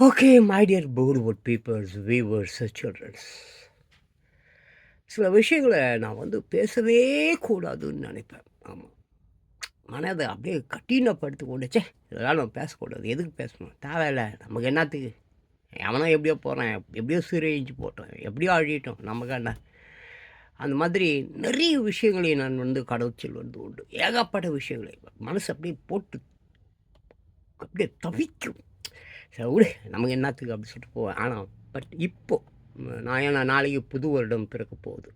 Okay my dear போர்டுவுட் peoples viewers childrens சில விஷயங்களை நான் வந்து பேசவே கூடாதுன்னு நினைப்பேன். ஆமாம் மனதை அப்படியே கட்டினப்படுத்தி கொண்டுச்சே இதெல்லாம் நம்ம பேசக்கூடாது. எதுக்கு பேசணும்? தேவையில்லை. நமக்கு என்னத்துக்கு? எவனோ எப்படியோ போகிறேன் எப்படியோ சீரழிஞ்சு போட்டோம் எப்படியோ அழிட்டோம் நமக்கு என்ன? அந்த மாதிரி நிறைய விஷயங்களை நான் வந்து கடவுச்சல் வந்து உண்டு. ஏகப்பட்ட விஷயங்களை மனசு அப்படியே போட்டு அப்படியே தவிக்கும். சரி விடு. நமக்கு என்னத்துக்கு அப்படி சொல்லிட்டு போவேன். ஆனால் பட் இப்போது நான் ஏன்னா நாளைக்கு புது வருடம் பிறக்க போகுது.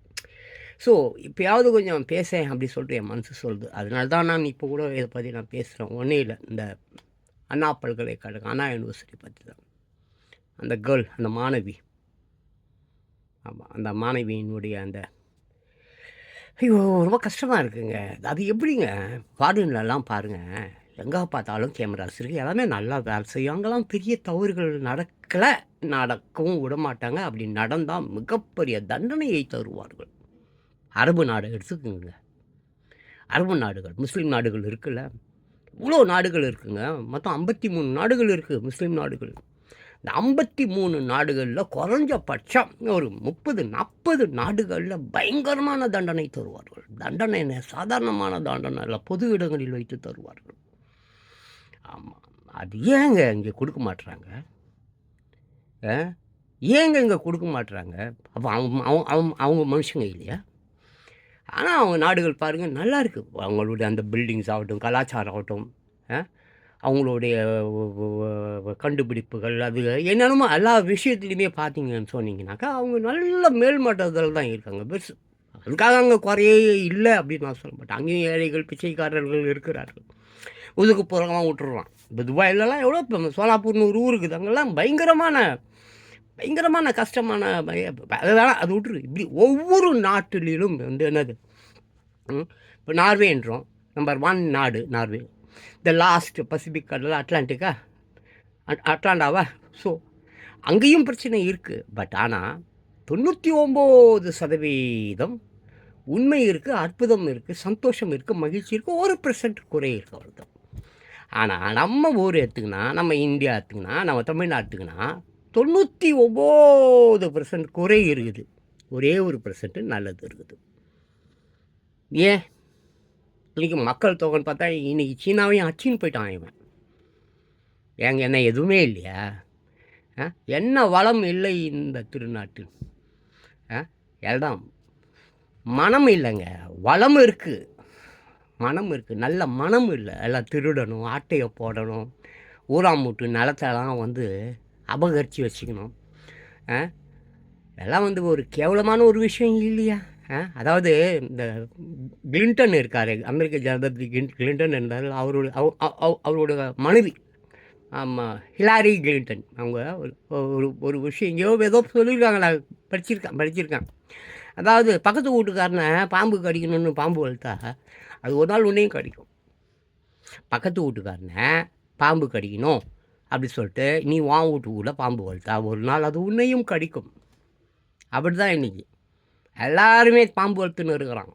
ஸோ இப்போயாவது கொஞ்சம் பேசேன் அப்படி சொல்லிட்டு என் மனசு சொல்லுது. அதனால தான் நான் இப்போ கூட இதை பற்றி நான் பேசுகிறேன் ஒன்றே இல்லை இந்த அண்ணா பல்கலைக்கழகம் அண்ணா யூனிவர்சிட்டி பற்றி தான் அந்த கேர்ள் அந்த மாணவி. ஆமாம் அந்த மாணவியினுடைய அந்த ஐயோ ரொம்ப கஷ்டமாக இருக்குங்க. அது எப்படிங்க? ஃபாரின்லலாம் பாருங்கள் எங்கே பார்த்தாலும் கேமராஸ் இருக்குது எல்லாமே நல்லா வேலை செய்யும். அங்கெல்லாம் பெரிய தவறுகள் நடக்கலை. நடக்கவும் விட மாட்டாங்க. அப்படி நடந்தால் மிகப்பெரிய தண்டனையை தருவார்கள். அரபு நாடு எடுத்துக்கோங்க. அரபு நாடுகள் முஸ்லீம் நாடுகள் இருக்குல்ல. இவ்வளோ நாடுகள் இருக்குங்க. மொத்தம் ஐம்பத்தி மூணு நாடுகள் இருக்குது முஸ்லீம் நாடுகள். இந்த ஐம்பத்தி மூணு நாடுகளில் குறைஞ்சபட்சம் ஒரு முப்பது நாற்பது நாடுகளில் பயங்கரமான தண்டனை தருவார்கள். தண்டனை சாதாரணமான தண்டனை இல்லை பொது இடங்களில் வைத்து தருவார்கள். ஆமாம் அது ஏங்க இங்கே கொடுக்க மாட்டுறாங்க ஆ? ஏங்க இங்கே கொடுக்க மாட்டுறாங்க அப்போ அவங்க அவங்க அவங்க அவங்க மனுஷங்க இல்லையா? ஆனால் அவங்க நாடுகள் பாருங்கள் நல்லா இருக்குது அவங்களுடைய அந்த பில்டிங்ஸ் ஆகட்டும் கலாச்சாரம் ஆகட்டும் ஆ? அவங்களுடைய கண்டுபிடிப்புகள் அது என்னென்னமோ எல்லா விஷயத்துலையுமே பார்த்தீங்கன்னு சொன்னீங்கன்னாக்கா அவங்க நல்ல மேல்மட்டத்தில் தான் இருக்காங்க. பெருசு. அதுக்காக அங்கே குறையே இல்லை அப்படின்னு நான் சொல்ல மாட்டேன். அங்கேயும் ஏழைகள் பிச்சைக்காரர்கள் இருக்கிறார்கள். ஒதுக்குப்புறமாக விட்டுருவான் இப்போ துபாயிலலாம் எவ்வளோ இப்போ சோலாப்பூர்னு ஒரு ஊர் இருக்குது. அங்கெல்லாம் பயங்கரமான பயங்கரமான கஷ்டமான அதெல்லாம் அது விட்டுரு. இப்படி ஒவ்வொரு நாட்டிலும் வந்து என்னது? இப்போ நார்வேன்றோம் நம்பர் ஒன் நாடு நார்வே. த லாஸ்ட் பசிபிக் கடல் அட்லாண்டிக்கா? அட்- அட்லாண்டாவா? ஸோ அங்கேயும் பிரச்சனை இருக்குது பட் ஆனால் தொண்ணூற்றி ஒம்பது சதவீதம் உண்மை இருக்குது அற்புதம் இருக்குது சந்தோஷம் இருக்குது மகிழ்ச்சி இருக்குது ஒரு பர்சன்ட் குறை இருக்குது அவ்வளோதான் ஆனால் நம்ம ஊர் எடுத்துக்கினா நம்ம இந்தியா எடுத்துக்கினா நம்ம தமிழ்நாட்டுக்குன்னா தொண்ணூற்றி ஒம்பது பர்சன்ட் குறை இருக்குது. ஒரே ஒரு பர்சன்ட்டு நல்லது இருக்குது. ஏன்? இன்றைக்கி மக்கள் தொகைன்னு பார்த்தா இன்றைக்கி சீனாவையும் அச்சின்னு போயிட்டான் இவன். ஏங்க என்ன எதுவுமே இல்லையா? ஆ? என்ன வளம் இல்லை இந்த திருநாட்டில்? ஆ? எல்லாம் மனம் இல்லைங்க. வளம் இருக்குது மனம் இருக்குது நல்ல மனம் இல்லை. எல்லாம் திருடணும் ஆட்டையை போடணும். ஊராமூட்டு நிலத்தெல்லாம் வந்து அபகரித்து வச்சுக்கணும். ஆ? இதெல்லாம் வந்து ஒரு கேவலமான ஒரு விஷயம் இல்லையா? ஆ? அதாவது இந்த கிளின்டன் இருக்கார். அமெரிக்க ஜனாதிபதி கிளின்டன் இருந்தார் அவரோட அவ- அவ- அவரோட மனைவி. ஆமாம் ஹிலாரி கிளின்டன். அவங்க ஒரு ஒரு ஒரு விஷயம் எங்கேயோ ஏதோ சொல்லியிருக்காங்க நான் படிச்சிருக்கேன் படிச்சிருக்கேன் அதாவது பக்கத்து வீட்டுக்காரனை பாம்பு கடிக்கணும்னு பாம்பு வளர்த்தா அது ஒரு நாள் உன்னையும் கடிக்கும். பக்கத்து வீட்டுக்காரனை பாம்பு கடிக்கணும் அப்படி சொல்லிட்டு நீ வான் வீட்டுக்குள்ளே பாம்பு வளர்த்தா ஒரு நாள் அது உன்னையும் கடிக்கும். அப்படி தான் இன்றைக்கி எல்லாருமே பாம்பு வளர்த்துன்னு இருக்கிறான்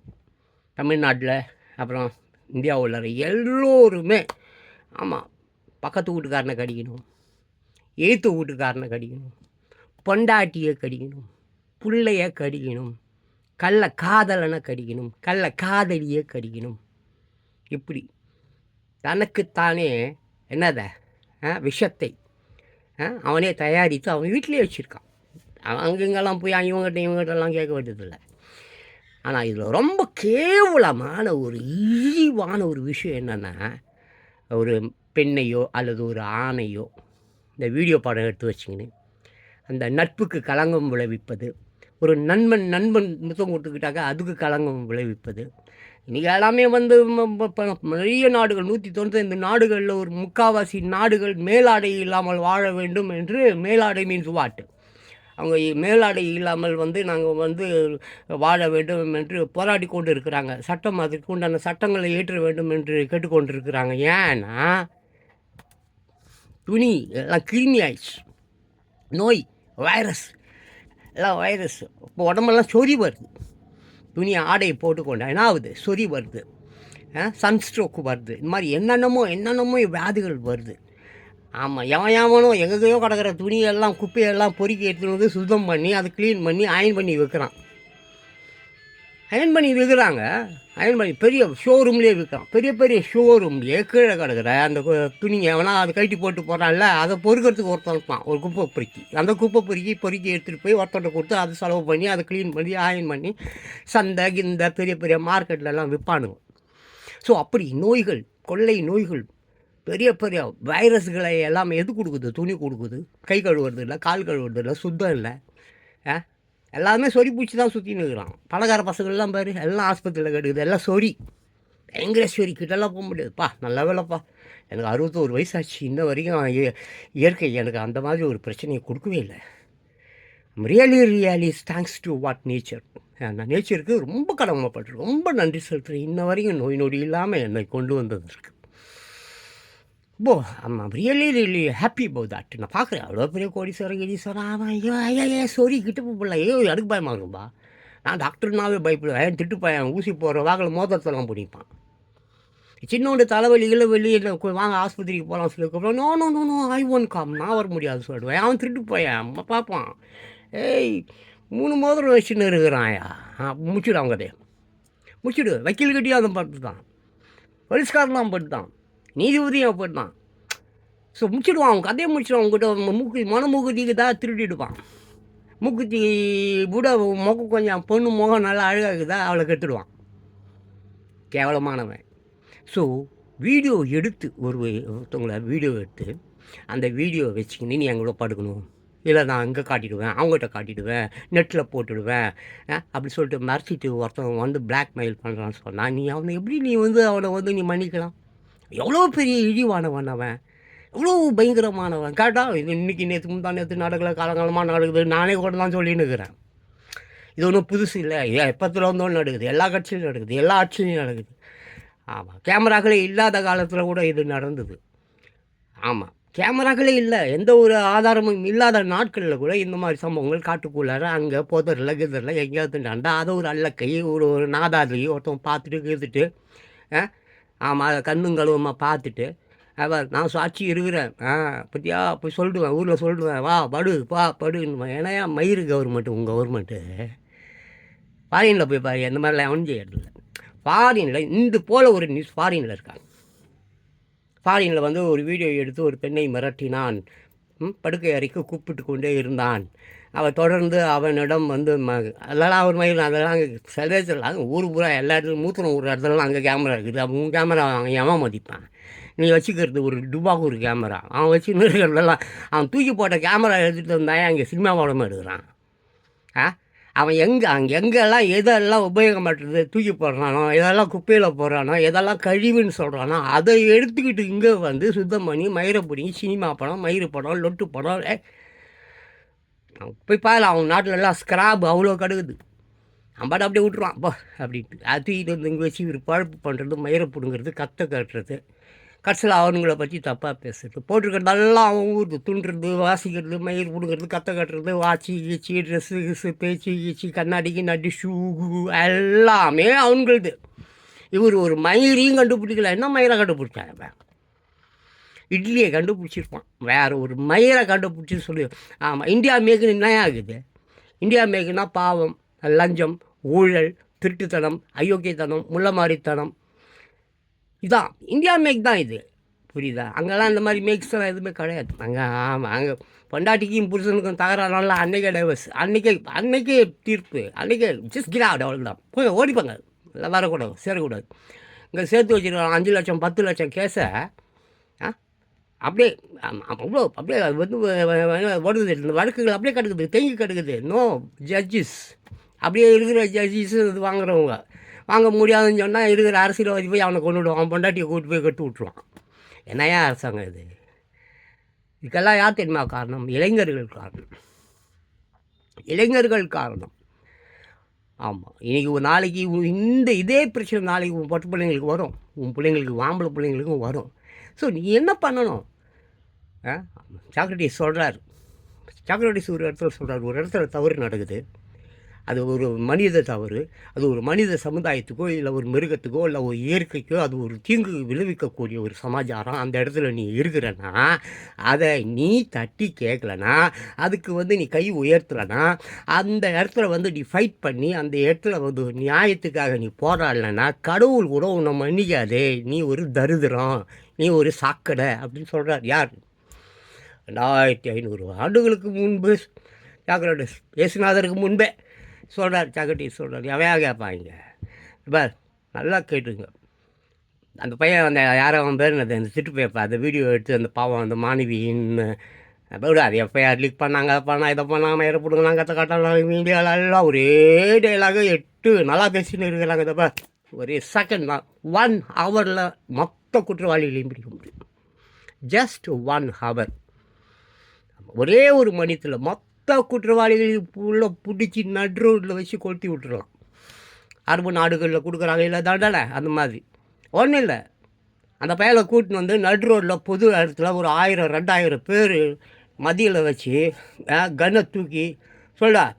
தமிழ்நாட்டில் அப்புறம் இந்தியாவில் எல்லோருமே ஆமாம் பக்கத்து வீட்டுக்காரனை கடிக்கணும் எய்த்து வீட்டுக்காரனை கடிக்கணும் பொண்டாட்டியை கடிக்கணும் பிள்ளைய கடிக்கணும் கள்ள காதலனை கடிக்கணும் கள்ள காதலியை கடிக்கணும். இப்படி. தனக்குத்தானே என்னத? ஆ, விஷத்தை. ஆ, அவனே தயாரித்து அவன் வீட்டிலே வச்சுருக்கான். அவன் அங்கங்கெல்லாம் போய் இவங்ககிட்ட இவங்ககிட்டலாம் கேட்க வேண்டியதில்லை. ஆனால் இதில் ரொம்ப கேவலமான ஒரு இழிவான ஒரு விஷயம் என்னென்னா ஒரு பெண்ணையோ அல்லது ஒரு ஆணையோ இந்த வீடியோ படம் எடுத்து வச்சிங்கன்னு அந்த நட்புக்கு களங்கம் விளைவிப்பது ஒரு நண்பன் நண்பன் முத்தம் கொடுத்துக்கிட்டாக்கா அதுக்கு களங்கம் விளைவிப்பது. இன்றைக்கி எல்லாமே வந்து நிறைய நாடுகள் நூற்றி தொண்ணூத்தைந்து நாடுகளில் ஒரு முக்காவாசி நாடுகள் மேலாடை இல்லாமல் வாழ வேண்டும் என்று மேலாடை மீன்ஸ் வாட்டு அவங்க மேலாடை இல்லாமல் வந்து நாங்கள் வந்து வாழ வேண்டும் என்று போராடி கொண்டு இருக்கிறாங்க சட்டம் அதற்கு உண்டான சட்டங்களை ஏற்ற வேண்டும் என்று கேட்டுக்கொண்டிருக்கிறாங்க. ஏன்னா துணி எல்லாம் கிருமி ஆயிடுச்சு நோய் வைரஸ் எல்லாம் வைரஸ். இப்போ உடம்பெல்லாம் சொறி வருது. துணி ஆடையை போட்டுக்கொண்டா என்ன ஆகுது? சொறி வருது. சன்ஸ்ட்ரோக் வருது. இந்த மாதிரி என்னென்னமோ என்னென்னமோ வியாதிகள் வருது. ஆமாம் எவன் எவனும் எங்கேயோ கிடக்கிற துணியெல்லாம் குப்பையெல்லாம் பொறுக்கி எடுத்துகிட்டு வந்து சுத்தம் பண்ணி அதை க்ளீன் பண்ணி அயன் பண்ணி வைக்கிறான். அயன் பண்ணி வைக்கிறாங்க. அயன் பண்ணி பெரிய ஷோரூம்லேயே விற்கிறான் பெரிய பெரிய ஷோரூம்லேயே கீழே கிடக்குற அந்த துணிங்க எவனா அதை கழட்டி போட்டு போகிறான்ல அதை பொறுக்கிறதுக்கு ஒருத்தன் இருப்பான். ஒரு குப்பை பொறுக்கி. அந்த குப்பை பொறுக்கி பொறுக்கி எடுத்துகிட்டு போய் ஒருத்தன்ட்ட கொடுத்து அதை செலவு பண்ணி அதை க்ளீன் பண்ணி அயன் பண்ணி சந்தை கிந்த பெரிய பெரிய மார்க்கெட்லலாம் விற்பானுங்க ஸோ அப்படி நோய்கள் கொள்ளை நோய்கள் பெரிய பெரிய வைரஸ்களை எல்லாம் எது கொடுக்குது? துணி கொடுக்குது. கை கழுவுறது இல்லை கால் கழுவுறது இல்லை சுத்தம் இல்லை. ஆ? எல்லாருமே சொறி பூச்சி தான் சுற்றின்னு இருக்கிறான். பணக்கார பசங்கள்லாம் பாரு எல்லாம் ஆஸ்பத்திரியில் கெடுக்குது எல்லாம் சொறி. பயங்கர சொறி கிட்டலாம் போக முடியாதுப்பா நல்ல வேலைப்பா. எனக்கு அறுபத்தோரு வயசாச்சு. இன்ன வரைக்கும் இய- இயற்கை எனக்கு அந்த மாதிரி ஒரு பிரச்சனையை கொடுக்கவே இல்லை. Really really thanks to what nature நான் நேச்சருக்கு ரொம்ப கடமைப்பட்டு ரொம்ப நன்றி செலுத்துகிறேன் இன்ன வரைக்கும் நோய் நொடி இல்லாமல் என்னை கொண்டு வந்ததற்கு போ ஆமாம் really really happy about that நான் பார்க்குறேன். அவ்வளோ பெரிய கோடீஸ்வரன் கீடீஸ்வரன் அவன் ஐயோ ஐயா ஏ சொரி கிட்ட போகல ஐயோ எனக்கு பயமாக நான் டாக்டர்னாவே பயப்படுவேன். ஏன் திட்டு பையன் ஊசி போடுற வாக்கில் மோதிரத்தெல்லாம் பிடிப்பான் சின்னோண்டு தலைவலி இளவலி இல்லை வாங்க ஆஸ்பத்திரிக்கு போகலாம் சொல்லி no no no no I won't come நான் வர முடியாது சொல்லிடுவேன். அவன் திருட்டு பையன் பார்ப்பான் ஏய் மூணு மோதிரம் வச்சுன்னு இருக்கிறான்யா ஆ முடிச்சுடு அவங்க கதையை முடிச்சுடு. வக்கீல் கட்டியும் அதை பட்டு தான் போலீஸ்காரெலாம் பட்டு தான் நீதிபதியும் படுத்தான் ஸோ முடிச்சிடுவான் அவன். கதையை முடிச்சிடுவான் அவங்ககிட்ட மூக்கு மனமுகுதிக்கு தான் திருடிடுவான். மூக்குத்தி கூட முகம் கொஞ்சம் பொண்ணு முகம் நல்லா அழகாக இருக்குதா அவளை கெடுத்துடுவான் கேவலமானவன். ஸோ வீடியோ எடுத்து ஒரு ஒருத்தவங்கள வீடியோ எடுத்து அந்த வீடியோ வச்சுக்கின்னு நீ எங்களோட படுக்கணும். இல்லை நான் அங்கே காட்டிடுவேன் அவங்ககிட்ட காட்டிடுவேன் நெட்டில் போட்டுடுவேன் அப்படி சொல்லிட்டு மறைச்சிட்டு ஒருத்தவன் வந்து பிளாக்மெயில் பண்ணுறான்னு சொன்னால் நீ அவனை எப்படி நீ வந்து அவனை வந்து நீ மன்னிக்கலாம்? எவ்வளோ பெரிய இழிவானவன் அவன்? எவ்வளோ பயங்கரமானவன்? கேட்டால் இது இன்னைக்கு நேற்று முந்தா நேற்று நடக்கல காலங்காலமாக நடக்குது நானே கூட தான் சொல்லின்னு இருக்கிறேன். இது ஒன்றும் புதுசு இல்லை. எப்பத்தில் வந்தோன்னு நடக்குது. எல்லா கட்சியிலும் நடக்குது. எல்லா ஆட்சியிலையும் நடக்குது. ஆமாம் கேமராக்களே இல்லாத காலத்தில் கூட இது நடந்தது. ஆமாம் கேமராக்களே இல்லை. எந்த ஒரு ஆதாரமும் இல்லாத நாட்களில் கூட இந்த மாதிரி சம்பவங்கள் காட்டுக்குள்ளார அங்கே புதரில் கிதரில் எங்கேயாவது நடந்தால் அதை ஒரு அல்லக்கை ஒரு ஒரு நாதாரி ஒருத்தவன் பார்த்துட்டு கிதுட்டு ஆமாம் அதை கண்ணும் கழுவுமா பார்த்துட்டு அவர் நான் சாட்சி இருக்கிறேன். ஆ பற்றியா போய் சொல்லிடுவேன் ஊரில் சொல்லிடுவேன் வா படு பா படுன்னு. ஏன்னா மயிறு கவர்மெண்ட்டு உங்கள் கவர்மெண்ட்டு ஃபாரினில் போய் பாரு இந்த மாதிரிலாம் எவனும் செய்யறதில்ல ஃபாரினில் இந்த போல் ஒரு நியூஸ் ஃபாரினில் இருக்காங்க. ஃபாரினில் வந்து ஒரு வீடியோ எடுத்து ஒரு பெண்ணை மிரட்டினான். படுக்கை அறைக்கு கூப்பிட்டு கொண்டே இருந்தான். அவள் தொடர்ந்து அவனிடம் வந்து ம அதெல்லாம் அவர் மயில் அதெல்லாம் அங்கே சதேசத்தில் ஊர் பூரா எல்லா இடத்துலையும் மூத்தனம் ஒரு இடத்துலலாம் அங்கே கேமரா இருக்குது. அப்போ உன் கேமரா அவன் எவன் மதிப்பான். நீ வச்சுக்கிறது ஒரு டுபாக்கு ஒரு கேமரா அவன் வச்சு இருக்கிறதெல்லாம் அவன் தூக்கி போட்ட கேமரா எடுத்துகிட்டு வந்தாயே அங்கே சினிமா படமாக எடுக்கிறான்? ஆ? அவன் எங்கே அங்கே எங்கெல்லாம் எதெல்லாம் உபயோகப்படுறது தூக்கி போடுறானோ எதெல்லாம் குப்பையில் போடுறானோ எதெல்லாம் கழிவுன்னு சொல்கிறானோ அதை எடுத்துக்கிட்டு இங்கே வந்து சுத்தம் பண்ணி மயிரை பிடிங்கி சினிமா படம் மயிறு படம் லொட்டு படம் போய் பாரு அவங்க நாட்டில் எல்லாம் ஸ்க்ராப் அவ்வளோ கிடக்குது. அவன் அப்படியே விட்டுருவான். போ அப்படின்ட்டு. அது இது வந்து இங்கே வச்சு இவர் பழப்பு பண்ணுறது மயிரை பிடுங்கிறது கத்தை கட்டுறது. கடைசியில் அவனுங்களை பற்றி தப்பாக பேசுறது. போட்டிருக்கிறதெல்லாம் அவன் ஊருக்கு துண்டுறது வாசிக்கிறது மயிர் பிடுங்கிறது கத்தை கட்டுறது வாட்சி கீச்சி ட்ரெஸ்ஸு கிஸ்ஸு பேச்சு கீச்சி கண்ணாடிக்கு நட்டு ஷூ எல்லாமே அவனுங்களுது. இவர் ஒரு மயிரையும் கண்டுபிடிக்கல. என்ன மயிரை கண்டுபிடிச்சாங்க இட்லியை கண்டுபிடிச்சிருப்பான். வேற ஒரு மயிரை கண்டுபிடிச்சி சொல்லி ஆமாம் இந்தியா மேக்குன்னு என்ன ஆகுது இந்தியா மேக்குன்னா பாவம் லஞ்சம் ஊழல் திருட்டுத்தனம் அயோக்கியத்தனம் முள்ளமாரித்தனம். இதான் இந்தியா மேக் தான் இது. புரியுதா? அங்கெல்லாம் இந்த மாதிரி மேக்ஸ் எல்லாம் எதுவுமே கிடையாது. அங்கே ஆமாம் அங்கே பொண்டாட்டிக்கும் புருஷனுக்கும் தகராறுனால அன்னைக்கே டைவர்ஸ் அன்னைக்கே அன்னைக்கே தீர்ப்பு அன்னைக்கே ஜஸ்ட் கிரா தான் போய் ஓடிப்பாங்க. எல்லாம் வரக்கூடாது சேரக்கூடாது. இங்கே சேர்த்து வச்சுருக்காங்க அஞ்சு லட்சம் பத்து லட்சம் கேஸை அப்படியே அவ்வளோ அப்படியே அது வந்து வருது இந்த வழக்குகள் அப்படியே கிடக்குது தேங்கி கிடக்குது. நோ ஜட்ஜஸ் அப்படியே இருக்கிற ஜட்ஜஸ் இது வாங்குறவங்க. வாங்க முடியாதுன்னு சொன்னால் இருக்கிற அரசியல்வாதி போய் அவனை கொண்டு விடுவான் பொண்டாட்டியை கூட்டு போய் கட்டு விட்ருவான் என்னையா அரசாங்கம் இது? இதுக்கெல்லாம் யார் தெரியுமா காரணம்? இளைஞர்கள் காரணம். இளைஞர்கள் காரணம். ஆமாம் இன்றைக்கி ஒரு நாளைக்கு இந்த இதே பிரச்சனை நாளைக்கு உன் பட்டு பிள்ளைங்களுக்கு வரும். உன் பிள்ளைங்களுக்கு ஆம்பளை பிள்ளைங்களுக்கும் வரும். ஸோ நீ என்ன பண்ணணும்? ஆ? சாக்ரட்டிஸ் சொல்கிறார் சாக்ரட்டிஸ் ஒரு இடத்துல சொல்கிறார் ஒரு இடத்துல தவறு நடக்குது. அது ஒரு மனித தவறு அது ஒரு மனித சமுதாயத்துக்கோ இல்லை ஒரு மிருகத்துக்கோ இல்லை ஒரு இயற்கைக்கோ அது ஒரு தீங்கு விளைவிக்கக்கூடிய ஒரு சமாச்சாரம் அந்த இடத்துல நீ இருக்கிறன்னா அதை நீ தட்டி கேட்கலனா அதுக்கு வந்து நீ கை உயர்த்தலைனா அந்த இடத்துல வந்து நீ ஃபைட் பண்ணி அந்த இடத்துல வந்து நியாயத்துக்காக நீ போராடலைன்னா கடவுள் கூட உன்னை மன்னிக்காதே நீ ஒரு தருதிரம் நீ ஒரு சாக்கடை அப்படின்னு சொல்கிறார் யார்? ரெண்டாயிரத்தி ஐநூறு ஆண்டுகளுக்கு முன்பு சாக்ரட்டிஸ் இயேசுநாதருக்கு முன்பே. சொல்கிறார் சகட்டி சொல்கிறார் எவையா கேட்பாங்க பார் நல்லா கேட்டுங்க. அந்த பையன் அந்த யாரோ அவன் பேர் அந்த சிட்டு பேப்பா அந்த வீடியோ எடுத்து அந்த பாவம் அந்த மாணவின்னு விட அது எஃப்ஐஆர் லீக் பண்ணாங்க அதை இதை பண்ணாங்க நேரம் நாங்கள் கற்று காட்டலாம் மீடியாவில் எல்லாம் ஒரே டைலாக எட்டு நல்லா பேசின்னு இருக்கிறாங்க இதப்பா ஒரே செகண்ட் தான். ஒன் ஹவரில் மொத்த குற்றவாளிகளையும் பிடிக்க முடியும். ஜஸ்ட் ஒன் ஹவர் ஒரே ஒரு மணித்தில் மொத்த குற்றவாளிகளையும் உள்ள பிடிச்சி நடு ரோட்டில் வச்சு கொளுத்தி விட்டுருலாம் அரபு நாடுகளில் கொடுக்குறாங்க. இல்லை தானே? அந்த மாதிரி. ஒன்றும் இல்லை. அந்த பயலை கூட்டின்னு வந்து நடு ரோட்டில் பொது இடத்துல ஒரு ஆயிரம் ரெண்டாயிரம் பேர் மதியில் வச்சு கன்னை தூக்கி சொல்டா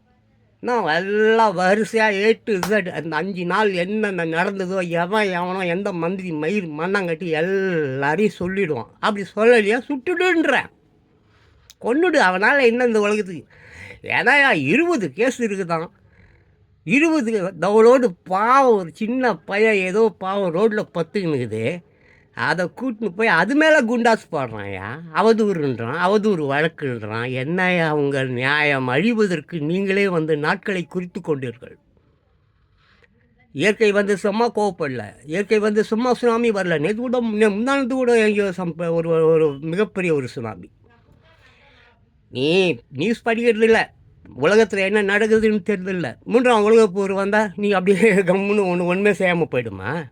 நான் எல்லாம் வரிசையாக ஏட்டு இசட் அந்த அஞ்சு நாள் என்னென்ன நடந்ததோ எவன் எவனோ எந்த மந்திரி மயிர் மண்ணங்கட்டி எல்லாரையும் சொல்லிவிடுவான் அப்படி சொல்லலையா? சுட்டுடுன்றேன். கொண்டுடு அவனால் என்ன இந்த உலகத்துக்கு? ஏன்னா இருபது கேஸ் இருக்குதான். இருபது தவளோடு பாவம் ஒரு சின்ன பையன் ஏதோ பாவம் ரோட்டில் பத்துக்குனுக்குது அதை கூட்டின்னு போய் அது மேலே குண்டாஸ் போடுறான்யா அவதூறுன்றான் அவதூறு வழக்குன்றான். என்னையா உங்கள் நியாயம்? அழிவதற்கு நீங்களே வந்து நாட்களை குறித்து கொண்டீர்கள். இயற்கை வந்து சும்மா கோவப்படல. இயற்கை வந்து சும்மா சுனாமி வரல. நேற்று கூட முன்ன- முந்தானத்து கூட எங்கேயோ சம்ப ஒரு ஒரு மிகப்பெரிய ஒரு சுனாமி. நீ நியூஸ் படிக்கிறது இல்லை உலகத்தில் என்ன நடக்குதுன்னு தெரியல மூன்றாம் உலகப் போர் வந்தால் நீ அப்படியே கம்முன்னு ஒன்று ஒன்றுமே செய்யாமல் போயிடுமா?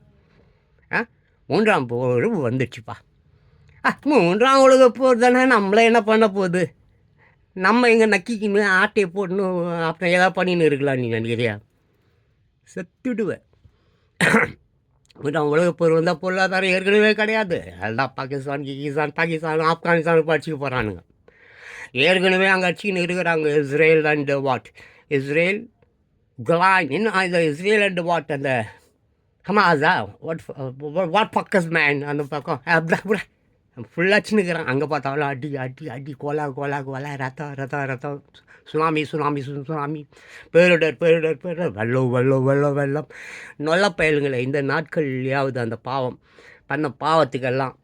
ஆ? மூன்றாம் போர் வந்துடுச்சுப்பா. ஆ மூன்றாம் உலகப் போர் தானே நம்மளை என்ன பண்ண போகுது? நம்ம எங்கே நக்கிக்கின்னு ஆட்டையை போட்டுன்னு அப்புறம் ஏதாவது பண்ணின்னு இருக்கலாம் நீ நினைக்கிறியா? செத்துடுவேன் மூன்றாம் உலகப் போர் வந்தால் பொருளாதாரம் ஏற்கனவே கிடையாது. எல்லாம் பாகிஸ்தான் கிகிஸ்தான் பாகிஸ்தான் ஆப்கானிஸ்தான் படிச்சுக்க போகிறானுங்க ஏற்கனவே அங்கே சீன் இருக்கிறாங்க Israel and what Israel Golan இந்த இஸ்ரேல் அண்ட் வாட் அந்த ஹமாஸா வாட் வாட் பக்கஸ் மேன் அந்த பக்கம். ஃபுல்லாக சின்னுக்கிறான் அங்கே பார்த்தாலும் அடி அடி அடி கோலா கோலா கோலா ரத்தம் ரத்தம் ரத்தம். சுனாமி சுனாமி சு- சுனாமி பேரிடர் பேரிடர் பேரிடர். வெள்ளம் வெள்ளம் வெள்ளம் வெள்ளம். நல்ல பயலுங்களை இந்த நாட்கள்லையாவது அந்த பாவம் பண்ண பாவத்துக்கெல்லாம்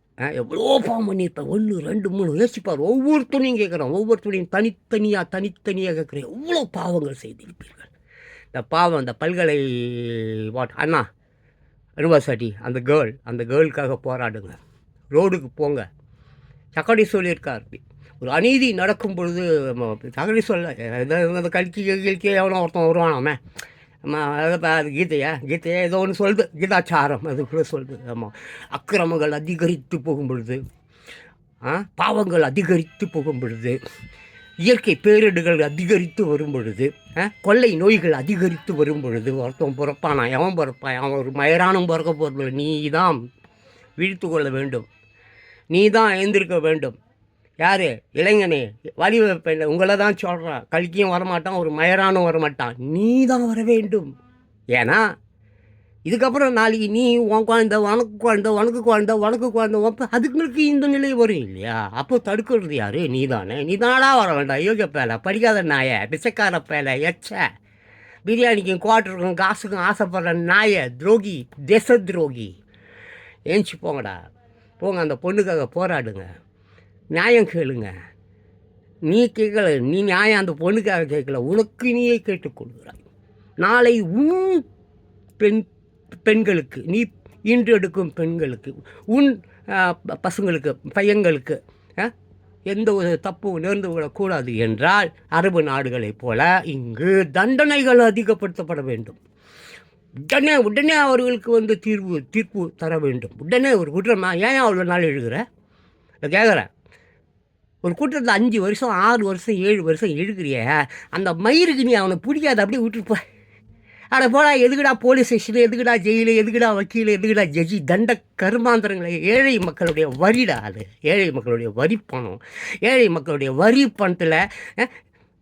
எவ்வளோ பாவம் பண்ணியிருப்பேன் ஒன்று ரெண்டு மூணு. யோசிப்பார் ஒவ்வொரு துணியும் ஒவ்வொருத்தனையும் ஒவ்வொரு தனித்தனியாக தனித்தனியாக கேட்குறேன் எவ்வளோ பாவங்கள் செய்திருப்பீர்கள்? இந்த பாவம் இந்த பல்கலை வாட் அண்ணா யூனிவர்சிட்டி அந்த கேர்ள் அந்த கேர்ளுக்காக போராடுங்க. ரோடுக்கு போங்க. சக்கடி சொல்லியிருக்கார் ஒரு அநீதி நடக்கும் பொழுது சக்கடி சொல்ல அந்த கல்கி கிழ்கி எவனோ ஒருத்தன் வருவானாமே. ஆமாம் அது கீதையா? கீதையா ஏதோ ஒன்று சொல்லுது. கீதாச்சாரம் அது கூட சொல்லுது. ஆமாம் அக்கிரமங்கள் அதிகரித்து போகும் பொழுது பாவங்கள் அதிகரித்து போகும் பொழுது இயற்கை பேரிடுகள் அதிகரித்து வரும் பொழுது கொள்ளை நோய்கள் அதிகரித்து வரும் பொழுது ஒருத்தன் பிறப்பானா எவன் பிறப்பான்? அவன் ஒரு மயரானும் பிறக்க போகிறது நீ தான் விழித்து கொள்ள வேண்டும். நீ தான் எழுந்திருக்க வேண்டும். யார்? இளைஞனே. வலிவ உங்களை தான் சொல்கிறான் கல்கியும் வரமாட்டான் ஒரு மயரானும் வரமாட்டான். நீ தான் வர வேண்டும். ஏன்னா இதுக்கப்புறம் நாளைக்கு நீ உன் குழந்த உனக்கு குழந்த உனக்கு குழந்த உனக்கு குழந்த உன் அதுங்களுக்கு இந்த நிலை வரும் இல்லையா? அப்போ தடுக்கிறது யார்? நீ தானே நீ தானா வர வேண்டாம். யோகிய பேலை படிக்காத நாய பிசைக்கார பேலை எச்ச. பிரியாணிக்கும் குவாட்டருக்கும் காசுக்கும் ஆசைப்படுற நாய துரோகி தேச துரோகி. ஏஞ்சி போங்கடா. போங்க அந்த பொண்ணுக்காக போராடுங்க. நியாயம் கேளுங்க. நீ கேட்கல நீ நியாயம் அந்த பொண்ணுக்காக கேட்கல உனக்கு நீயே கேட்டுக்கொள்கிறாய் நாளை உன் பெண் பெண்களுக்கு நீ இன்று எடுக்கும் பெண்களுக்கு உன் ப- பசங்களுக்கு பையங்களுக்கு ஆ, எந்த ஒரு தப்பும் நேர்ந்து விடக்கூடாது என்றால் அரபு நாடுகளைப் போல இங்கு தண்டனைகள் அதிகப்படுத்தப்பட வேண்டும். உடனே உடனே அவர்களுக்கு வந்து தீர்வு தீர்ப்பு தர வேண்டும். உடனே ஒரு குற்றமா? ஏன் அவ்வளோ நாள் எழுதுகிற? கேட்குறேன். ஒரு கூட்டத்தில் அஞ்சு வருஷம் ஆறு வருஷம் ஏழு வருஷம் எழுக்கிறிய அந்த மயிருக்கு நீ அவனை பிடிக்காத அப்படியே விட்டுருப்ப அட போடா எதுக்குடா போலீஸ் ஸ்டேஷன் எதுக்குடா ஜெயிலு எதுக்குடா வக்கீல் எதுக்குடா ஜட்ஜி தண்ட கருமாந்திரங்களை ஏழை மக்களுடைய வரிடா அது. ஏழை மக்களுடைய வரி பணம். ஏழை மக்களுடைய வரி பணத்தில்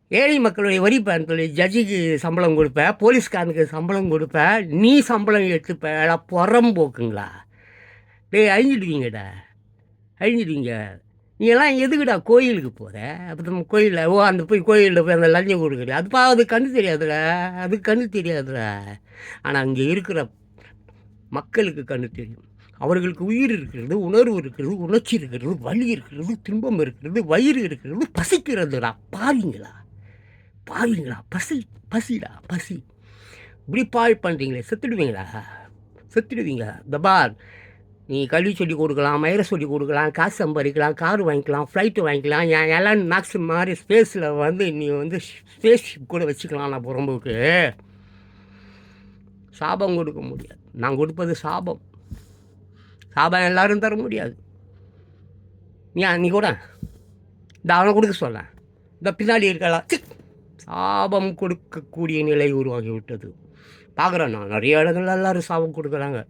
ஏழை மக்களுடைய வரி பணத்தில் ஜட்ஜிக்கு சம்பளம் கொடுப்ப போலீஸ்காரனுக்கு சம்பளம் கொடுப்ப நீ சம்பளம் எடுத்துப்ப புறம் புறம்போக்குங்களா? டேய் அழிஞ்சிடுவீங்கடா. அழிஞ்சிடுவீங்க. நீ எல்லாம் எதுக்குடா கோயிலுக்கு போகிற அப்போ நம்ம கோயிலில் ஓ அந்த போய் கோயிலில் போய் அந்த லஞ்சம் கொடுக்குறது அதுப்பா அது கண்ணு தெரியாதுடா. அது கண்ணு தெரியாதுல ஆனால் அங்கே இருக்கிற மக்களுக்கு கண்ணு தெரியும். அவர்களுக்கு உயிர் இருக்கிறது உணர்வு இருக்கிறது உணர்ச்சி இருக்கிறது வலி இருக்கிறது துன்பம் இருக்கிறது வயிறு இருக்கிறது பசிக்கிறதுடா. பாவிங்களா? பாவிங்களா? பசி பசிடா பசி. இப்படி பால் பண்ணுறீங்களே செத்துடுவீங்களா? செத்துடுவீங்களா தபார் நீ கல்வி சொல்லி கொடுக்கலாம் மயிரை சொல்லி கொடுக்கலாம் காசு சம்பாதிக்கலாம் கார் வாங்கிக்கலாம் ஃப்ளைட்டு வாங்கிக்கலாம் என் எல்லாம் மேக்ஸ் மாதிரி ஸ்பேஸில் வந்து நீ வந்து ஸ்பேஸ் ஷிப் கூட வச்சுக்கலாம் நான் புறம்புக்கு. சாபம் கொடுக்க முடியாது. நான் கொடுப்பது சாபம். சாபம் எல்லாரும் தர முடியாது. நீ நீ கூட இந்த அவனை கொடுக்க சொல்ல. இந்த பின்னாடி இருக்கலாம் சாபம் கொடுக்கக்கூடிய நிலை உருவாகி விட்டது பார்க்குறேன் நான். நிறைய இடங்கள்ல எல்லோரும் சாபம் கொடுக்குறாங்க.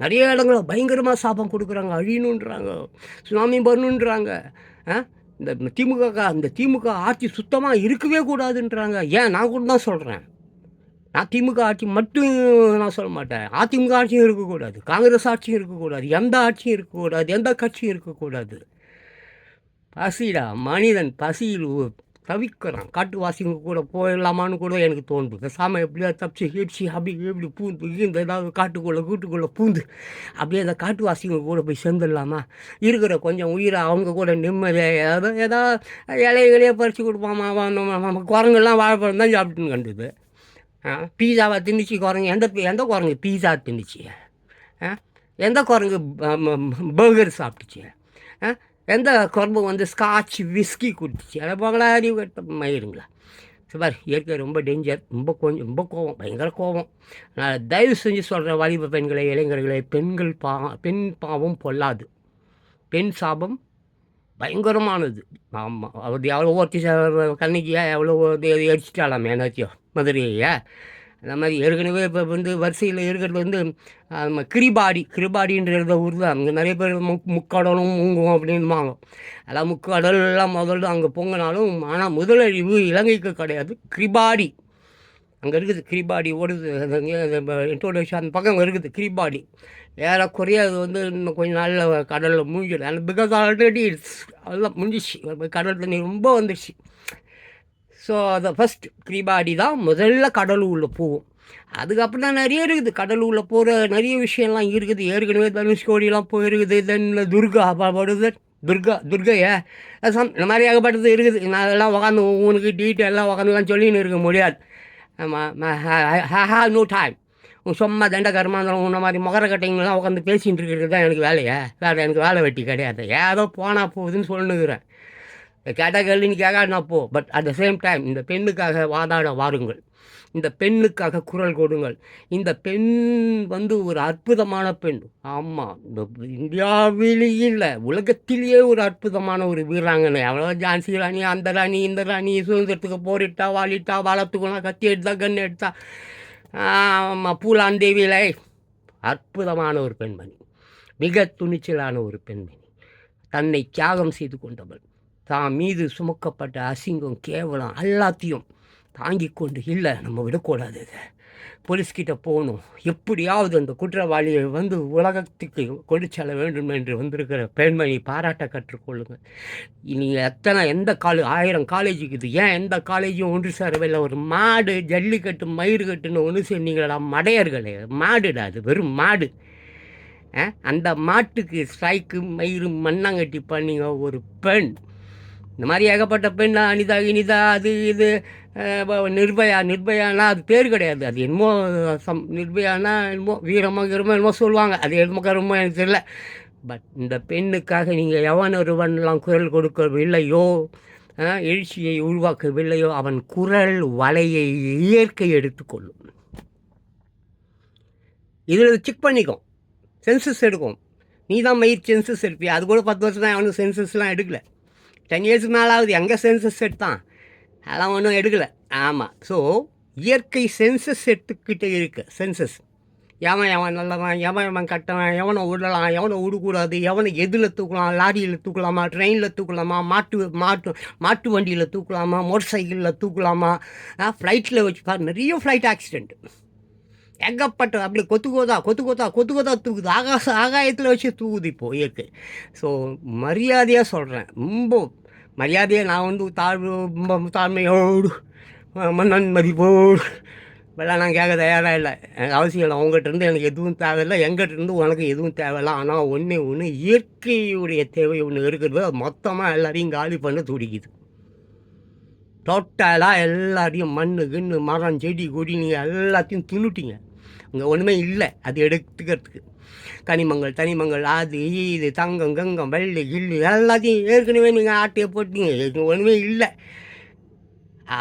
நிறைய இடங்கள பயங்கரமாக சாபம் கொடுக்குறாங்க அழியணுன்றாங்க சுனாமி வரணுன்றாங்க ஆ? இந்த திமுக இந்த திமுக ஆட்சி சுத்தமாக இருக்கவே கூடாதுன்றாங்க. ஏன்? நான் கூட தான் சொல்கிறேன் நான் திமுக ஆட்சி மட்டும் நான் சொல்ல மாட்டேன். அதிமுக ஆட்சியும் இருக்கக்கூடாது. காங்கிரஸ் ஆட்சியும் இருக்கக்கூடாது. எந்த ஆட்சியும் இருக்கக்கூடாது. எந்த கட்சியும் இருக்கக்கூடாது. பசிடா மனிதன் பசியில் தவிக்கிறான் காட்டுவாசிங்க கூட போயிடலாமான்னு கூட எனக்கு தோணுது. பேசாமல் எப்படியா தப்பிச்சு ஹிப்சி அப்படி இப்படி பூந்து இந்த ஏதாவது காட்டுக்குள்ளே கூட்டுக்குள்ளே பூந்து அப்படியே அந்த காட்டுவாசிங்க கூட போய் சேர்ந்துடலாமா? இருக்கிற கொஞ்சம் உயிரை அவங்க கூட நிம்மதியாக ஏதோ ஏதோ இலைகளையே பறித்து கொடுப்பாமா? நம்ம குரங்கெல்லாம் வாழைப்பழம் தான் சாப்பிட்டுன்னு கண்டுது. பீஸாவை திணிச்சு குரங்கு. எந்த எந்த குரங்கு? பீஸா திணிச்சு ஆ எந்த குரங்கு? பர்கர் சாப்பிட்டுச்சு. ஆ எந்த குரம்பு வந்து ஸ்காட்ச் விஸ்கி குடிச்சு அதை போங்களா அறிவு கட்ட மயிருங்களா சார் இயற்கை ரொம்ப டேஞ்சர் ரொம்ப கொஞ்சம் ரொம்ப கோவம் பயங்கர கோவம் நான் தயவு செஞ்சு சொல்கிற வாலிப பெண்களை இளைஞர்களை பெண்கள் பா பெண் பாவம் பொல்லாது பெண் சாபம் பயங்கரமானது ஆமாம் அவர் எவ்வளோ ஒருத்தி கண்ணிக்கியா எவ்வளோ அடிச்சிட்டாலாம் ஏன்னாச்சியோ மதுரையா அந்த மாதிரி ஏற்கனவே இப்போ வந்து வரிசையில் இருக்கிறது வந்து நம்ம கிரிபாடி கிரிபாடின்றத ஊர் தான் அங்கே நிறைய பேர் முக் முக்கடலும் மூங்கும் அப்படின்பாங்க அதெல்லாம் முக்கடல்லாம் முதல்ல அங்கே பொங்கினாலும் ஆனால் முதலழிவு இலங்கைக்கு கிடையாது கிரிபாடி. அங்கே இருக்குது கிரிபாடி ஓடுது. இன்ட்ரோடக்ஷன் அந்த பக்கம் இருக்குது கிரிபாடி. ஏறக்குறைய அது வந்து இன்னும் கொஞ்சம் நாளில் கடலில் மூழ்கிடும். அந்த பிகாஸ் ஆல்ரெடி இட்ஸ் அதெல்லாம் முடிஞ்சிச்சு. கடல் தண்ணி ரொம்ப வந்துடுச்சு ஸோ அதை ஃபஸ்ட் கிரிபாடி தான் முதல்ல கடலூரில் உள்ள போகும். அதுக்கப்புறம் தான் நிறைய இருக்குது. கடலூரில் போகிற நிறைய விஷயம்லாம் இருக்குது. ஏற்கனவே தனுஷ்கோடிலாம் போயிருக்குது. தென் துர்கா படுது. துர்கா துர்கையா சம் இந்த மாதிரி ஏகப்பட்டது இருக்குது. நான் அதெல்லாம் உட்காந்து உனக்கு டீட்டெயிலாக உட்காந்துலாம் சொல்லின்னு இருக்க முடியாது. ஆமாம் ஹா நோ டைம் சும்மா தண்ட கர்மாந்திரம் உன்ன மாதிரி முகர உட்காந்து பேசிகிட்டு இருக்கிறது தான் எனக்கு வேலையா. வேறு எனக்கு வேலை வெட்டி கிடையாது. ஏதோ போனால் போகுதுன்னு சொல்லுங்கிறேன். கேட்டால் கேள்வி போ. But at the same time இந்த பெண்ணுக்காக வாதாட வாருங்கள். இந்த பெண்ணுக்காக குரல் கொடுங்கள். இந்த பெண் வந்து ஒரு அற்புதமான பெண். ஆமாம் இந்த இந்தியாவிலேயே இல்லை உலகத்திலேயே ஒரு அற்புதமான ஒரு வீராங்கனை. அவ்வளோ ஜான்சி ராணி அந்த ராணி இந்த ராணி சுதந்திரத்துக்கு போரிட்டா வாழிட்டா வாழத்துக்குலாம் கத்தி எடுத்தா கண்ணு எடுத்தா. ஆமாம் பூலான் அற்புதமான ஒரு பெண்மணி. மிக துணிச்சலான ஒரு பெண்மணி. தன்னை தியாகம் செய்து கொண்டவள். தான் மீது சுமக்கப்பட்ட அசிங்கம் கேவலம் எல்லாத்தையும் தாங்கி கொண்டு இல்லை நம்ம விடக்கூடாது இதை. போலீஸ்கிட்ட போகணும். எப்படியாவது அந்த குற்றவாளியை வந்து உலகத்துக்கு கொண்டு செல்ல வேண்டும் என்று வந்திருக்கிற பெண்மணி பாராட்ட கற்றுக்கொள்ளுங்கள். நீங்கள் எத்தனை எந்த காலே ஆயிரம் காலேஜ் இருக்குது. ஏன் எந்த காலேஜும் ஒன்று சேரவில்லை? ஒரு மாடு ஜல்லிக்கட்டு மயிறு கட்டுன்னு ஒன்று சொன்னீங்களா மடையர்களே. மாடுடா அது வெறும் மாடு. ஆ? அந்த மாட்டுக்கு ஸ்ட்ரைக்கு மயிறு மண்ணாங்கட்டி பண்ணிங்க ஒரு பெண். இந்த மாதிரி ஏகப்பட்ட பெண் அனிதா இனிதா அது இது நிர்பயா நிர்பயானா அது பேர் கிடையாது. அது என்னமோ சம் நிர்பயானா என்னமோ வீரமோ கீரமோ என்னமோ சொல்லுவாங்க. அது என்னமோ கருமோ எனக்கு தெரியல. பட் இந்த பெண்ணுக்காக நீங்கள் எவன் ஒருவன்லாம் குரல் கொடுக்கவில்லையோ எழுச்சியை உருவாக்கவில்லையோ அவன் குரல் வலையை இயற்கை எடுத்துக்கொள்ளும். இதில் செக் பண்ணிக்கும். சென்சஸ் எடுக்கும். நீ தான் மயிர் சென்சஸ் எடுப்பியா? அது கூட பத்து வருஷம் தான் அவனுக்கு சென்சஸ்லாம் எடுக்கலை. டென் இயர்ஸ்க்கு மேலே ஆகுது எங்கே சென்சஸ் எடுத்தான் அதெல்லாம் ஒன்றும் எடுக்கலை. ஆமாம் ஸோ இயற்கை சென்சஸ் எடுத்துக்கிட்டே இருக்கு. சென்சஸ் எவன் எவன் நல்லவன் எவன் எவன் கட்டவன் எவனை விடலாம் எவனை விடக்கூடாது எவனை எதில் தூக்கலாம் லாரியில் தூக்கலாமா ட்ரெயினில் தூக்கலாமா மாட்டு மாட்டு மாட்டு வண்டியில் தூக்கலாமா மோட்டர் சைக்கிளில் தூக்கலாமா ஃப்ளைட்டில் வச்சு பாரு நிறைய ஃப்ளைட் ஆக்சிடெண்ட்டு ஏகப்பட்ட அப்படி கொத்து கொத்தா கொத்து கொத்தா கொத்து கொத்தா தூக்குது. ஆகாச ஆகாயத்தில் வச்சு தூக்குது இப்போ இயற்கை. ஸோ மரியாதையாக சொல்கிறேன் ரொம்ப மரியாதையாக நான் வந்து தாழ்வு ரொம்ப தாழ்மையோடு மன்னன் மதிப்போடு இப்பெல்லாம் நான் கேட்க தயாராக இல்லை. எனக்கு அவசியம் இல்லை. உங்கள்கிட்ட இருந்து எனக்கு எதுவும் தேவையில்லை. எங்கிட்டருந்து உனக்கு எதுவும் தேவையில்லை. ஆனால் ஒன்று ஒன்று இயற்கையுடைய தேவை ஒன்று இருக்கிறது. அது மொத்தமாக எல்லாரையும் காலி பண்ண துடிக்குது. டோட்டலாக எல்லாரையும் மண் கிண்ணு மரம் செடி கொடி நீங்கள் எல்லாத்தையும் தின்னுட்டிங்க. அங்கே ஒன்றுமே இல்லை. அது எடுத்துக்கிறதுக்கு. கனிமங்கள் தனிமங்கள் அது இது தங்கம் கங்கம் வெள்ளி கிள்ளி எல்லாத்தையும் ஏற்கனவே நீங்கள் ஆட்டையை போட்டீங்க. இங்கே ஒன்றுமே இல்லை.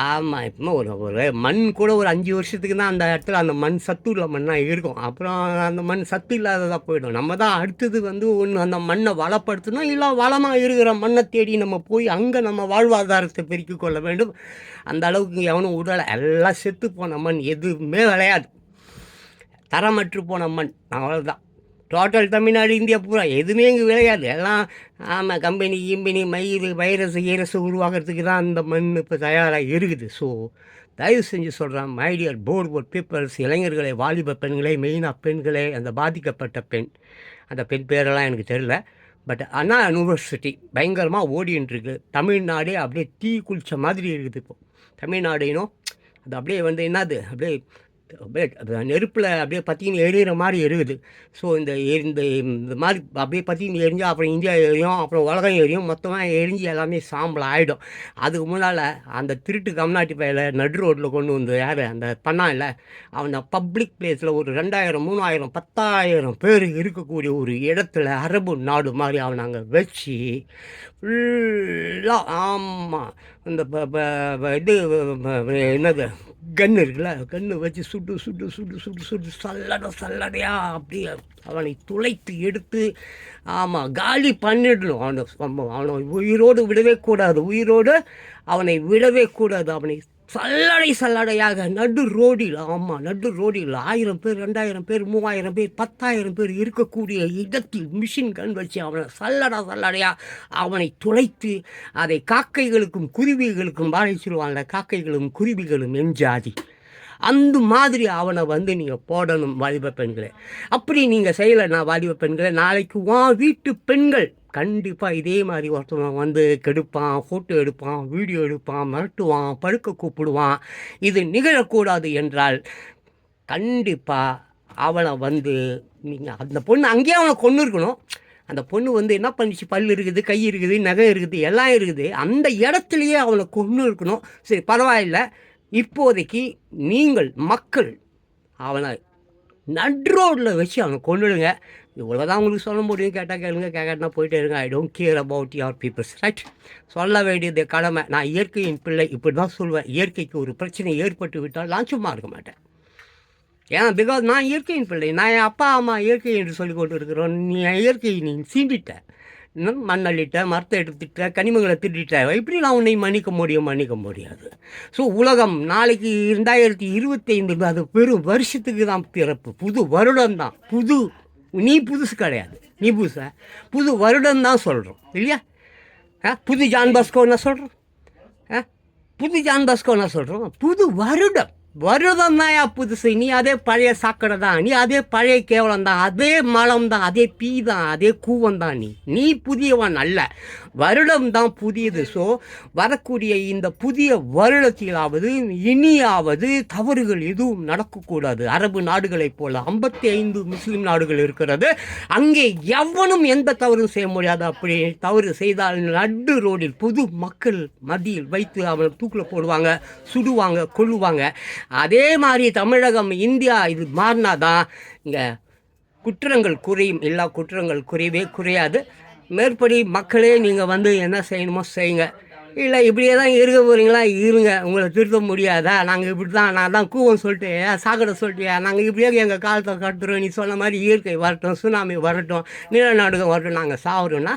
ஆமாம் இப்போ ஒரு ஒரு மண் கூட ஒரு அஞ்சு வருஷத்துக்கு தான் அந்த இடத்துல அந்த மண் சத்து உள்ள மண்ணாக இருக்கும். அப்புறம் அந்த மண் சத்து இல்லாததாக போயிடும். நம்ம தான் அடுத்தது வந்து ஒன்று அந்த மண்ணை வளப்படுத்தணும். இல்லை வளமாக இருக்கிற மண்ணை தேடி நம்ம போய் அங்கே நம்ம வாழ்வாதாரத்தை பெருக்கிக் கொள்ள வேண்டும். அந்த அளவுக்கு எவனும் உடலை எல்லாம் செத்து போன மண் எதுவுமே விளையாது. தரமற்று போன மண். அவ்வளோதான் டோட்டல் தமிழ்நாடு இந்தியா பூரா எதுவுமே இங்கே விளையாது. எல்லாம் ஆமாம் கம்பெனி கிம்பெனி மயில் வைரஸ் ஈரஸ் உருவாகிறதுக்கு தான் அந்த மண் இப்போ தயாராக இருக்குது. ஸோ தயவு செஞ்சு சொல்கிறேன் மைடியர் போர்டு போர்ட் பீப்பிள்ஸ் இளைஞர்களை வாலிப பெண்களை மெயினாக பெண்களே அந்த பாதிக்கப்பட்ட பெண். அந்த பெண் பேரெல்லாம் எனக்கு தெரில பட் அண்ணா யூனிவர்சிட்டி பயங்கரமாக ஓடின்னு தமிழ்நாடே அப்படியே தீ குளிச்ச மாதிரி இருக்குது இப்போது தமிழ்நாடுனும் அது அப்படியே வந்து என்னது? அப்படியே அப்படியே நெருப்பில் அப்படியே பற்றின்னு எரியிற மாதிரி எரியுது. ஸோ இந்த எரி- இந்த இந்த மாதிரி அப்படியே பற்றின்னு எரிஞ்சால் அப்புறம் இந்தியா எரியும் அப்புறம் உலகம் எரியும். மொத்தமாக எரிஞ்சு எல்லாமே சாம்பல் ஆகிடும் அதுக்கு முன்னால் அந்த திருட்டு கம்நாட்டி பையில நடு ரோட்டில் கொண்டு வந்து யார்? அந்த பண்ணான் இல்லை அவனை பப்ளிக் பிளேஸில் ஒரு ரெண்டாயிரம் மூணாயிரம் பத்தாயிரம் பேர் இருக்கக்கூடிய ஒரு இடத்துல அரபு நாடு மாதிரி அவனை அங்கே வச்சு ஃபுல்லாக ஆமாம் இந்த ப- ப- இது என்னது? கன்று இருக்குல்ல கன்று வச்சு சுட்டு சுட்டு சுட்டு சுட்டு சுட்டு சல்லடை சல்லடையா அப்படியே அவனை துளைத்து எடுத்து ஆமாம் காலி பண்ணிடணும். அவனை அவனை- அவனை உயிரோடு விடவே கூடாது. உயிரோடு அவனை விடவே கூடாது. அவனை சல்லடை சல்லடையாக நடு ரோடில் ஆமாம் நடு ரோடில் ஆயிரம் பேர் ரெண்டாயிரம் பேர் மூவாயிரம் பேர் பத்தாயிரம் பேர் இருக்கக்கூடிய இடத்தில் மிஷின் கண் வச்சு அவனை சல்லடை சல்லடையாக அவனை துளைத்து அதை காக்கைகளுக்கும் குருவிகளுக்கும் வாழைச்சிருவாங்க காக்கைகளும் குருவிகளும் எஞ்சாதி அந்த மாதிரி அவனை வந்து நீங்கள் போடணும் வாலிப பெண்களே. அப்படி நீங்கள் செய்யலை நான் வாலிப பெண்களே. நாளைக்கு வா வீட்டு பெண்கள் கண்டிப்பாக இதே மாதிரி ஒருத்தவன் வந்து கெடுப்பான் ஃபோட்டோ எடுப்பான் வீடியோ எடுப்பான் மிரட்டுவான் படுக்க கூப்பிடுவான். இது நிகழக்கூடாது என்றால் கண்டிப்பாக அவனை வந்து நீங்கள் அந்த பொண்ணு அங்கேயே அவனை கொண்டு இருக்கணும். அந்த பொண்ணு வந்து என்ன பண்ணிச்சு? பல் இருக்குது கை இருக்குது நகை இருக்குது எல்லாம் இருக்குது. அந்த இடத்துலையே அவனை கொண்டு இருக்கணும். சரி பரவாயில்ல. இப்போதைக்கு நீங்கள் மக்கள் அவனை நட்ரோடில் வச்சு அவனை கொண்டுடுங்க இவ்வளோதான் உங்களுக்கு சொல்ல முடியும். கேட்டால் கேளுங்க கேட்டால் போயிட்டே இருங்க. I don't care about your peoples right சொல்ல வேண்டியது கடமை. நான் இயற்கையின் பிள்ளை இப்படி தான் சொல்வேன். இயற்கைக்கு ஒரு பிரச்சனை ஏற்பட்டு விட்டால் நான் சும்மா இருக்க மாட்டேன். ஏன்? பிகாஸ் நான் இயற்கையின் பிள்ளை. நான் என் அப்பா அம்மா இயற்கை என்று சொல்லி கொண்டு இருக்கிறோம் நீ இயற்கையை நீ சீண்டிட்ட. மண்ணள்ளிட்ட மரத்தை எடுத்துட்ட கனிமங்களை திருடிட்ட. இப்படி நான் உன்னை மன்னிக்க முடியும் மன்னிக்க முடியாது. ஸோ உலகம் நாளைக்கு ரெண்டாயிரத்தி இருபத்தைந்து அது பெரும் வருஷத்துக்கு தான் பிறப்பு. புது வருடம் தான். புது நீ புதுசு கிடையாது. நீ புதுசா. புது வருடம் தான் சொல்கிறோம் இல்லையா? ஆ புது ஜான் பாஸ்கோ என்ன சொல்கிறோம் ஆ புது ஜான் பாஸ்கோ என்ன சொல்கிறோம் புது வருடம். வருடம் புதுசு. நீ அதே பழைய சாக்கடை தான் நீ அதே பழைய கேவலம் தான் அதே மலம் தான் அதே பீ தான் அதே கூவம் தான் நீ. நீ புதியவன் அல்ல. வருடம் தான் புதியது. ஸோ வரக்கூடிய இந்த புதிய வருடத்திலாவது இனியாவது தவறுகள் எதுவும் நடக்கக்கூடாது. அரபு நாடுகளைப் போல ஐம்பத்தி ஐந்து முஸ்லீம் நாடுகள் இருக்கிறது. அங்கே எவனும் எந்த தவறும் செய்ய முடியாது. அப்படி தவறு செய்தால் நடு ரோடில் பொது மக்கள் மத்தியில் வைத்து அவனை தூக்கில் போடுவாங்க சுடுவாங்க கொள்ளுவாங்க அதே மாதிரி தமிழகம் இந்தியா இது மாறினா தான் இங்கே குற்றங்கள் குறையும். எல்லா குற்றங்கள் குறையவே குறையாது. மேற்படி மக்களே நீங்கள் வந்து என்ன செய்யணுமோ செய்யுங்க. இல்லை இப்படியே தான் இருக்க போகிறீங்களா இருங்க. உங்களை திருத்த முடியாதா? நாங்கள் இப்படி தான் நான் தான் கூவம் சொல்லிட்டு சாக்கடை சொல்லிட்டியா நாங்கள் இப்படியே எங்கள் காலத்தை கட்டுறோம் நீ சொன்ன மாதிரி இயற்கை வரட்டும் சுனாமி வரட்டும் நிலநடுக்கம் வரட்டும் நாங்கள் சாகுறோன்னா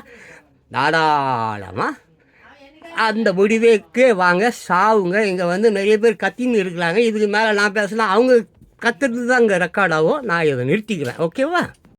தாராளமாக அந்த முடிவுக்கே வாங்க சாவுங்க. இங்கே வந்து நிறைய பேர் கத்தின்னு இருக்கிறாங்க. இதுக்கு மேலே நான் பேசினா அவங்க கத்துறது தான் அங்கே ரெக்கார்டாகும் நான் இதை நிறுத்திக்கிறேன். ஓகேவா